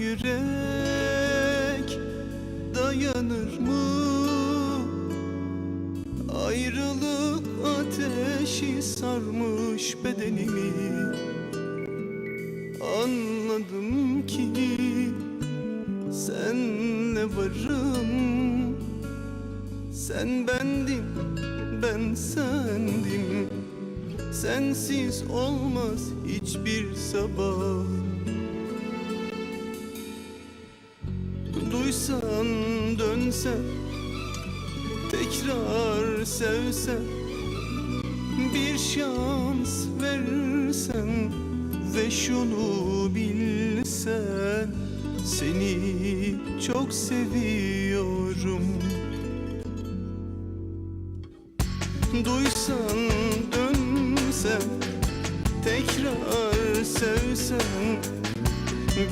yürek dayanır mı? Ayrılık ateşi sarmış bedenimi. Anladım ki senle varım. Sen bendim, ben sendim. Sensiz olmaz hiçbir sabah Duysan dönsen Tekrar sevsen Bir şans versen Ve şunu bilsen Seni çok seviyorum. Duysan dönsen Tekrar sevsen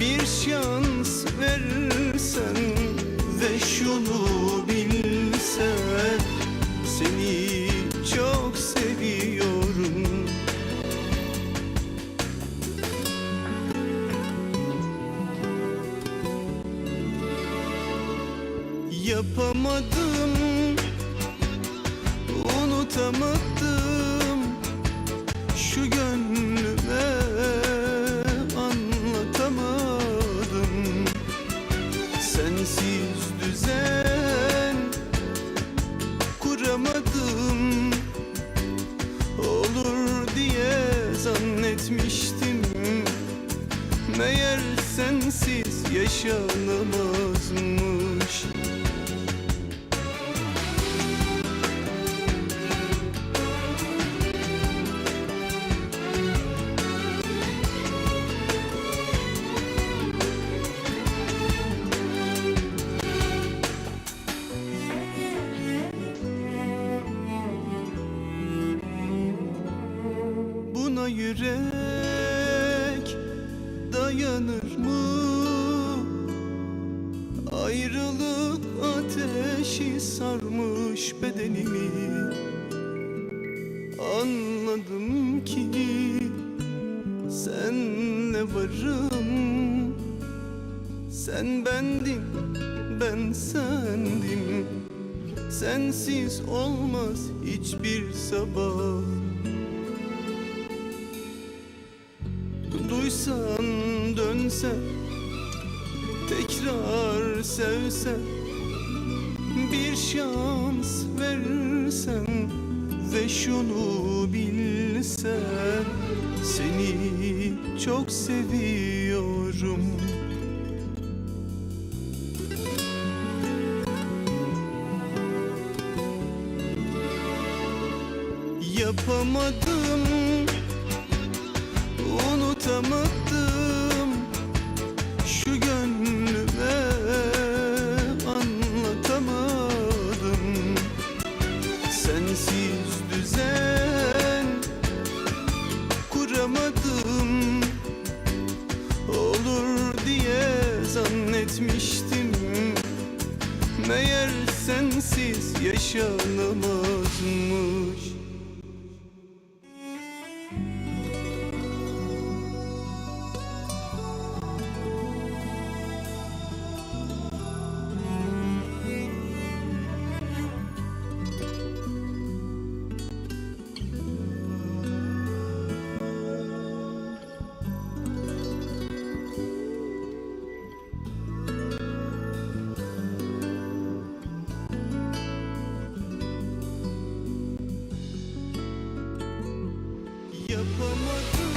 bir şans versen ve şunu bilsen Seni çok seviyorum. Yapamadım Unutamadım. Şu gönlüme anlatamadım. Sensiz düzen kuramadım. Olur diye zannetmiştim. Meğer sensiz yaşanamazmış Buna yürek dayanır mı? Ayrılık ateşi sarmış bedenimi. Anladım ki senle varım. Sen bendim, ben sendim. Sensiz olmaz hiçbir sabah Duysan dönsen Tekrar sevsen Bir şans versen Ve şunu bilsen Seni çok seviyorum. Yapamadım Unutamadım Şu gönlüme anlatamadım. Sensiz düzen kuramadım. Olur diye zannetmiştim. Meğer sensiz yaşanamazmış Yapamadım